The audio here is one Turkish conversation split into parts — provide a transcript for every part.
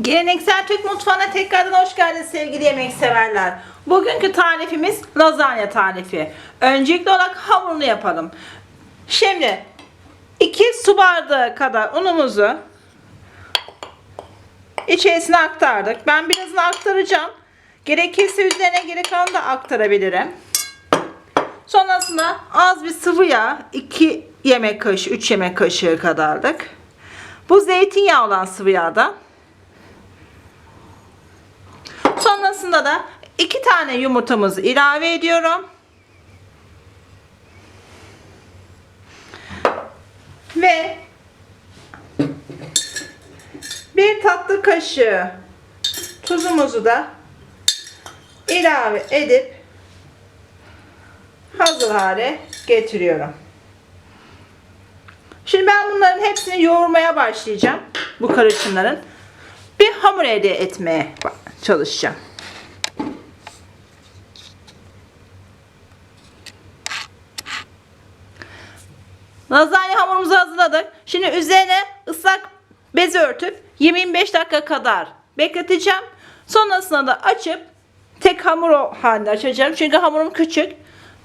Geleneksel Türk mutfağına tekrardan hoş geldiniz sevgili yemek severler. Bugünkü tarifimiz lazanya tarifi. Öncelikli olarak hamurunu yapalım. Şimdi 2 su bardağı kadar unumuzu içerisine aktardık. Ben birazını aktaracağım. Gerekirse üzerine geri kalanı da aktarabilirim. Sonrasında az bir sıvı yağ 2 yemek kaşığı 3 yemek kaşığı kadarlık. Bu zeytinyağı olan sıvı yağdan. Sonrasında da iki tane yumurtamızı ilave ediyorum. Ve bir tatlı kaşığı tuzumuzu da ilave edip hazır hale getiriyorum. Şimdi ben bunların hepsini yoğurmaya başlayacağım. Bu karışımların. Bir hamur elde etmeye çalışacağım. Lazanya hamurumuzu hazırladık. Şimdi üzerine ıslak bez örtüp 25 dakika kadar bekleteceğim. Sonrasında da açıp tek hamur halinde açacağım. Çünkü hamurum küçük.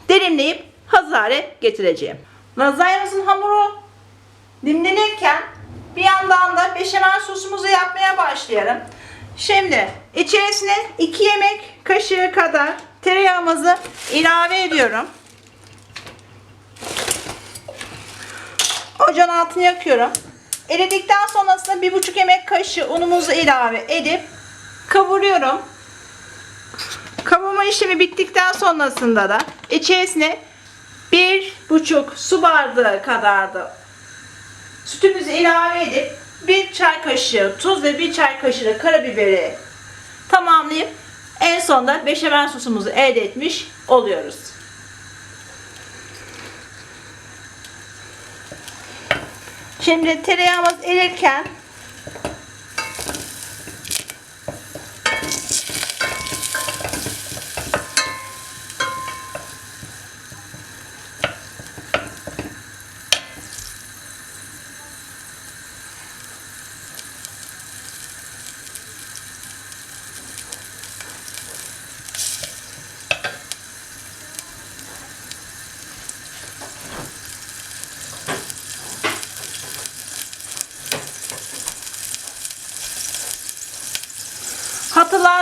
Dilimleyip hazır hale getireceğim. Lazanyamızın hamuru dinlenirken bir yandan da beşamel sosumuzu yapmaya başlayalım. Şimdi içerisine 2 yemek kaşığı kadar tereyağımızı ilave ediyorum. Ocağın altını yakıyorum. Eridikten sonrasında bir buçuk yemek kaşığı unumuzu ilave edip kavuruyorum. Kavurma işlemi bittikten sonrasında da içerisine bir buçuk su bardağı kadar da sütümüzü ilave edip bir çay kaşığı tuz ve bir çay kaşığı da karabiberi tamamlayıp en sonda beşamel sosumuzu elde etmiş oluyoruz. Şimdi tereyağımız erirken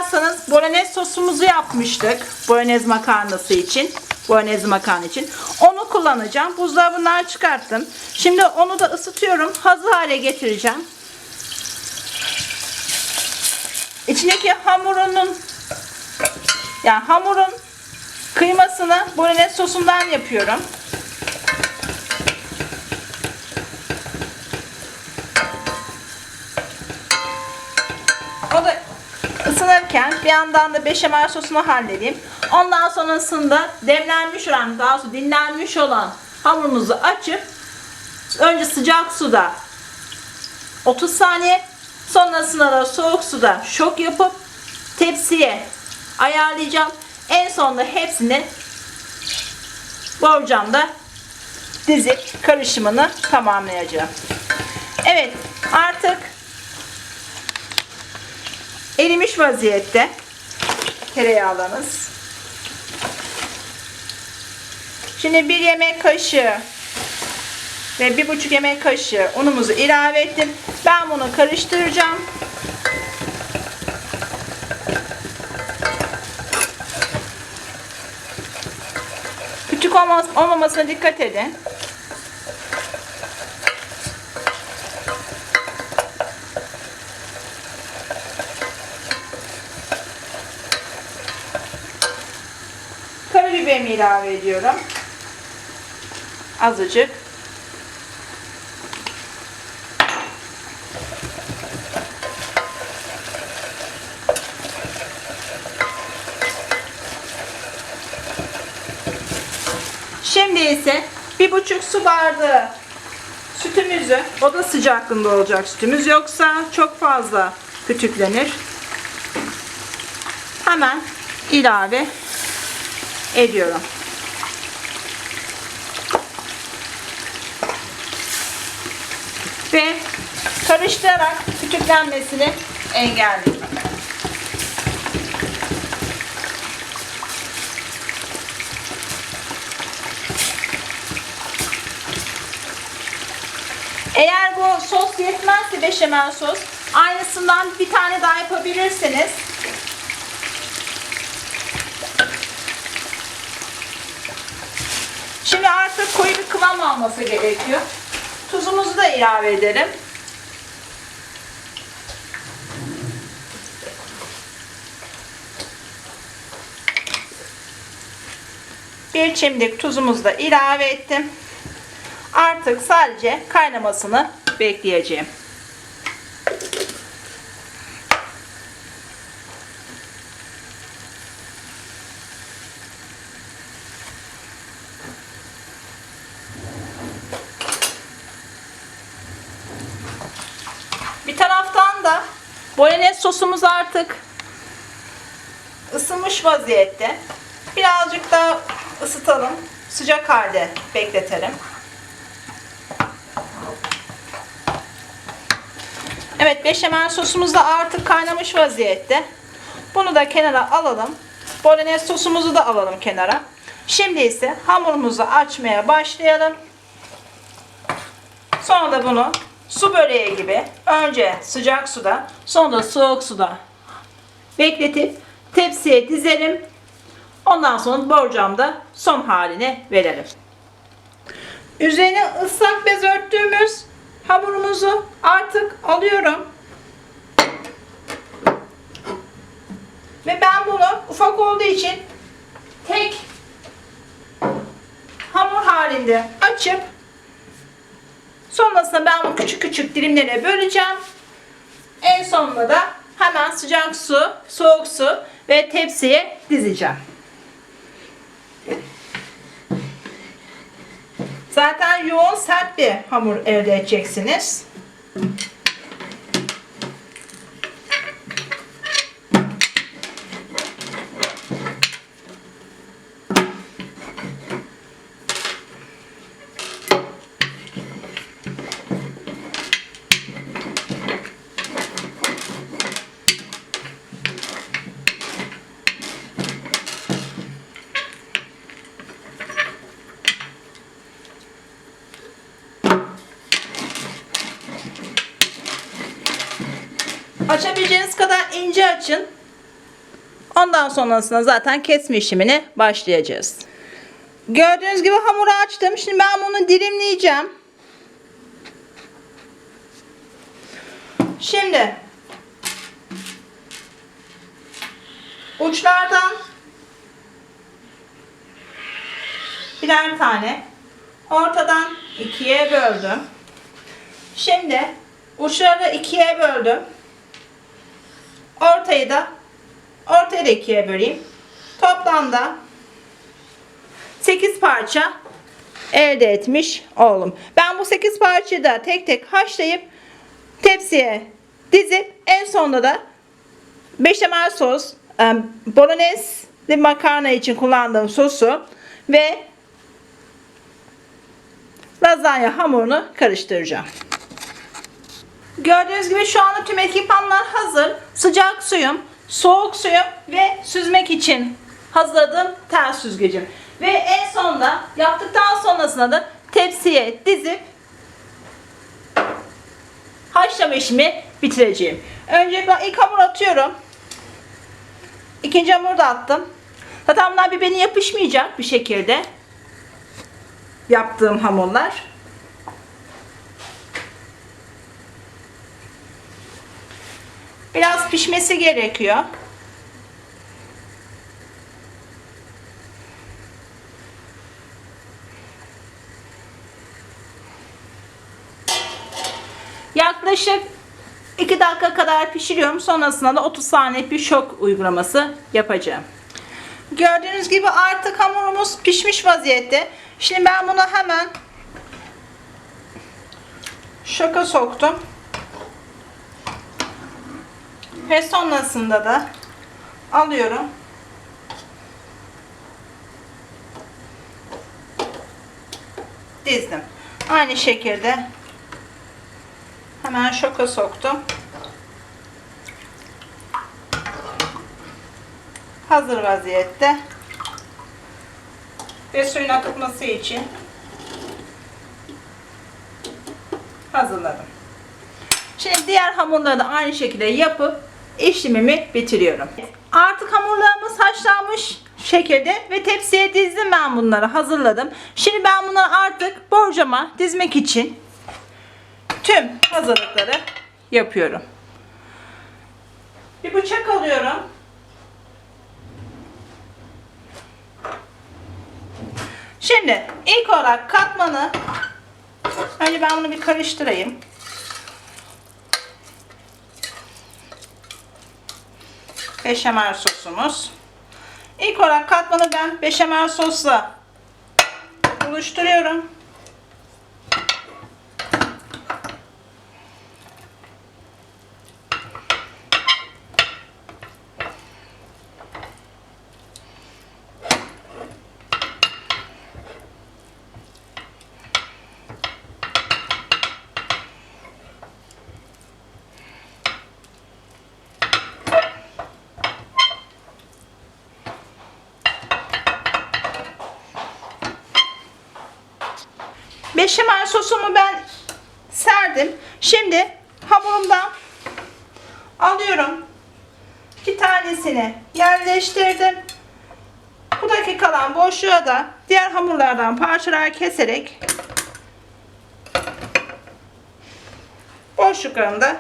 Hatırlarsanız bolognese sosumuzu yapmıştık. Bolognese makarnası için. Bolognese makarna için. Onu kullanacağım. Buzdolabından çıkarttım. Şimdi onu da ısıtıyorum. Hazır hale getireceğim. İçindeki hamurunun yani hamurun kıymasını bolognese sosundan yapıyorum. O da ısınırken bir yandan da beşamel sosunu halledeyim. Ondan sonrasında demlenmiş olan, daha sonra dinlenmiş olan hamurumuzu açıp önce sıcak suda 30 saniye sonrasında da soğuk suda şok yapıp tepsiye ayarlayacağım. En sonunda hepsini borcamda dizip karışımını tamamlayacağım. Evet artık erimiş vaziyette tereyağlarımız. Şimdi bir yemek kaşığı ve bir buçuk yemek kaşığı unumuzu ilave ettim. Ben bunu karıştıracağım. Küçük olmamasına dikkat edin. Karabiberimi ilave ediyorum. Azıcık. Şimdi ise bir buçuk su bardağı sütümüzü, oda sıcaklığında olacak sütümüz yoksa çok fazla kütüklenir. Hemen ilave ediyorum. Ve karıştırarak küçüklenmesini engelleyeyim. Eğer bu sos yetmezse beşamel sos aynısından bir tane daha yapabilirsiniz. Artık koyu bir kıvam alması gerekiyor. Tuzumuzu da ilave edelim. Bir çimdik tuzumuzu da ilave ettim. Artık sadece kaynamasını bekleyeceğim. Bir taraftan da bolognese sosumuz artık ısınmış vaziyette. Birazcık daha ısıtalım. Sıcak halde bekletelim. Evet beşamel sosumuz da artık kaynamış vaziyette. Bunu da kenara alalım. Bolognese sosumuzu da alalım kenara. Şimdi ise hamurumuzu açmaya başlayalım. Sonra da bunu su böreği gibi önce sıcak suda sonra da soğuk suda bekletip tepsiye dizelim. Ondan sonra borcamda son haline verelim. Üzerine ıslak bez örttüğümüz hamurumuzu artık alıyorum. Ve ben bunu ufak olduğu için tek hamur halinde açıp sonrasında ben bunu küçük küçük dilimlere böleceğim. En sonunda da hemen sıcak su, soğuk su ve tepsiye dizeceğim. Zaten yoğun sert bir hamur elde edeceksiniz. Açabileceğiniz kadar ince açın. Ondan sonrasında zaten kesme işlemine başlayacağız. Gördüğünüz gibi hamuru açtım. Şimdi ben bunu dilimleyeceğim. Şimdi uçlardan birer tane ortadan ikiye böldüm. Şimdi uçları ikiye böldüm. Ortayı da ortayı da ikiye böleyim. Toplamda 8 parça elde etmiş oldum. Ben bu 8 parçayı da tek tek haşlayıp tepsiye dizip en sonunda da beşamel sos, bolognese makarna için kullandığım sosu ve lazanya hamurunu karıştıracağım. Gördüğünüz gibi şu anda tüm ekipmanlar hazır. Sıcak suyum, soğuk suyum ve süzmek için hazırladığım tel süzgecim. Ve en sonunda yaptıktan sonrasında da tepsiye dizip haşlama işimi bitireceğim. Öncelikle ilk hamur atıyorum. İkinci hamuru da attım. Zaten bunlar birbirine yapışmayacak bir şekilde. Yaptığım hamurlar. Biraz pişmesi gerekiyor. Yaklaşık 2 dakika kadar pişiriyorum. Sonrasında da 30 saniye bir şok uygulaması yapacağım. Gördüğünüz gibi artık hamurumuz pişmiş vaziyette. Şimdi ben bunu hemen şoka soktum. Ve sonrasında da alıyorum. Dizdim. Aynı şekilde hemen şoka soktum. Hazır vaziyette. Ve suyun akıtması için hazırladım. Şimdi diğer hamurları da aynı şekilde yapıp işlemimi bitiriyorum. Artık hamurlarımız haşlanmış şekilde ve tepsiye dizdim ben bunları hazırladım. Şimdi ben bunları artık borcama dizmek için tüm hazırlıkları yapıyorum. Bir bıçak alıyorum. Şimdi ilk olarak katmanı önce ben bunu bir karıştırayım. Beşamel sosumuz. İlk olarak katmanı ben beşamel sosla buluşturuyorum. Beşamel sosumu ben serdim. Şimdi hamurumdan alıyorum. İki tanesini yerleştirdim. Buradaki kalan boşluğa da diğer hamurlardan parçalar keserek boşluklarını da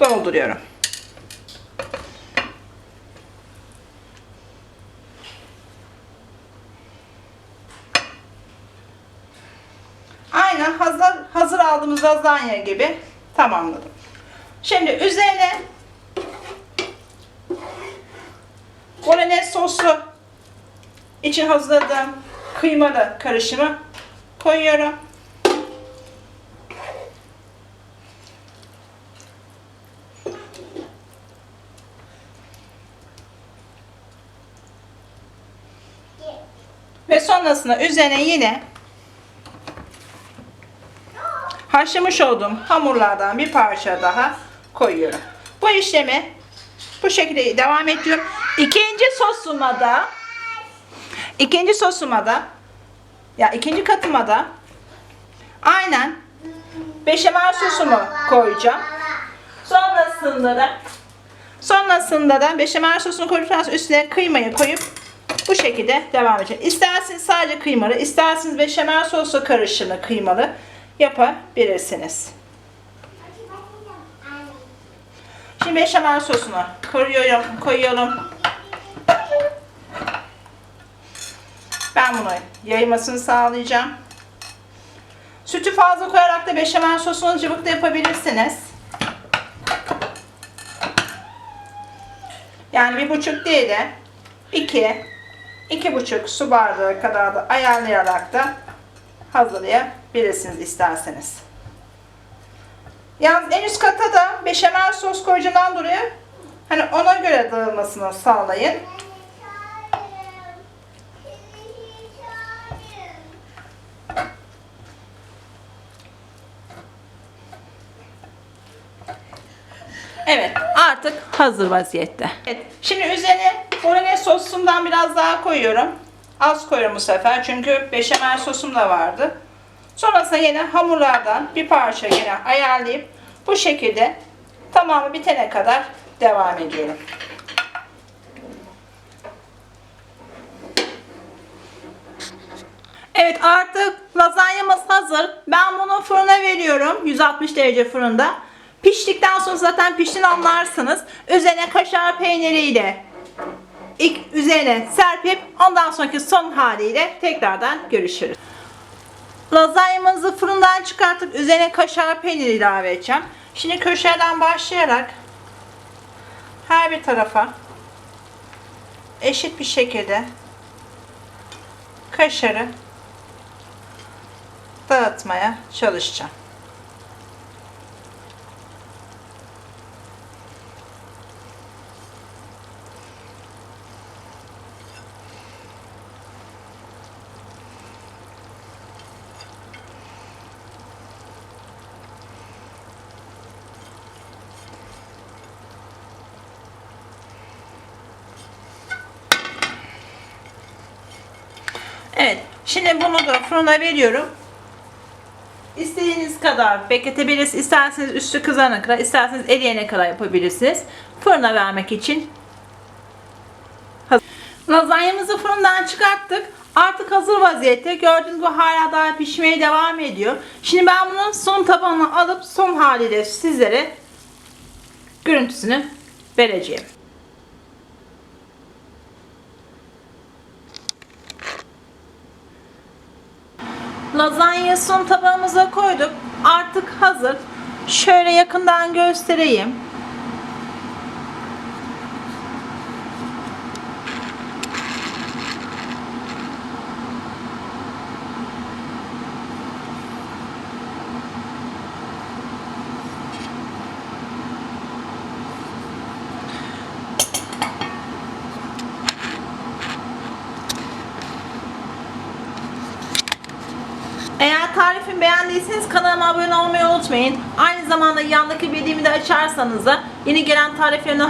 dolduruyorum. Aynen hazır hazır aldığımız lazanya gibi tamamladım. Şimdi üzerine bolognese soslu için hazırladığım kıymalı karışımı koyuyorum. Ve sonrasında üzerine yine haşlamış olduğum hamurlardan bir parça daha koyuyorum. Bu işlemi bu şekilde devam ediyorum. İkinci sosuma da ikinci sosuma da ya ikinci katıma da aynen beşamel sosumu koyacağım. Sonrasında da sonrasında da beşamel sosunu koyduktan sonra üstüne kıymayı koyup bu şekilde devam edeceğim. İsterseniz sadece kıymalı, isterseniz beşamel soslu karışımı kıymalı yapabilirsiniz. Şimdi beşamel sosunu koyuyorum, koyuyorum. Ben bunu yayılmasını sağlayacağım. Sütü fazla koyarak da beşamel sosunu cıvık da yapabilirsiniz. Yani bir buçuk değil de iki, iki buçuk su bardağı kadar da ayarlayarak da hazırlayabilirsiniz isterseniz. Yalnız en üst kata da beşamel sos koyacağından dolayı hani ona göre dağılmasını sağlayın. Evet artık hazır vaziyette. Evet, şimdi üzerine bolognese sosundan biraz daha koyuyorum. Az koyuyorum bu sefer çünkü beşamel sosum da vardı. Sonrasında yine hamurlardan bir parça yine ayarlayıp bu şekilde tamamı bitene kadar devam ediyorum. Evet artık lazanyamız hazır. Ben bunu fırına veriyorum. 160 derece fırında. Piştikten sonra zaten piştiğini anlarsınız. Üzerine kaşar peyniriyle ilk üzerine serpip ondan sonraki son haliyle tekrardan görüşürüz. Lazanyamızı fırından çıkartıp üzerine kaşar peyniri ilave edeceğim. Şimdi köşeden başlayarak her bir tarafa eşit bir şekilde kaşarı dağıtmaya çalışacağım. Şimdi bunu da fırına veriyorum. İstediğiniz kadar bekletebilirsiniz. İsterseniz üstü kızarana kadar, isterseniz eriyene kadar yapabilirsiniz. Fırına vermek için. Lazanyamızı fırından çıkarttık. Artık hazır vaziyette. Gördüğünüz gibi hala daha pişmeye devam ediyor. Şimdi ben bunun son tabağına alıp son haliyle sizlere görüntüsünü vereceğim. Lazanyayı son tabağımıza koyduk. Artık hazır. Şöyle yakından göstereyim. Eğer tarifimi beğendiyseniz kanalıma abone olmayı unutmayın. Aynı zamanda yandaki bildiğimi de açarsanız da yeni gelen tariflerimden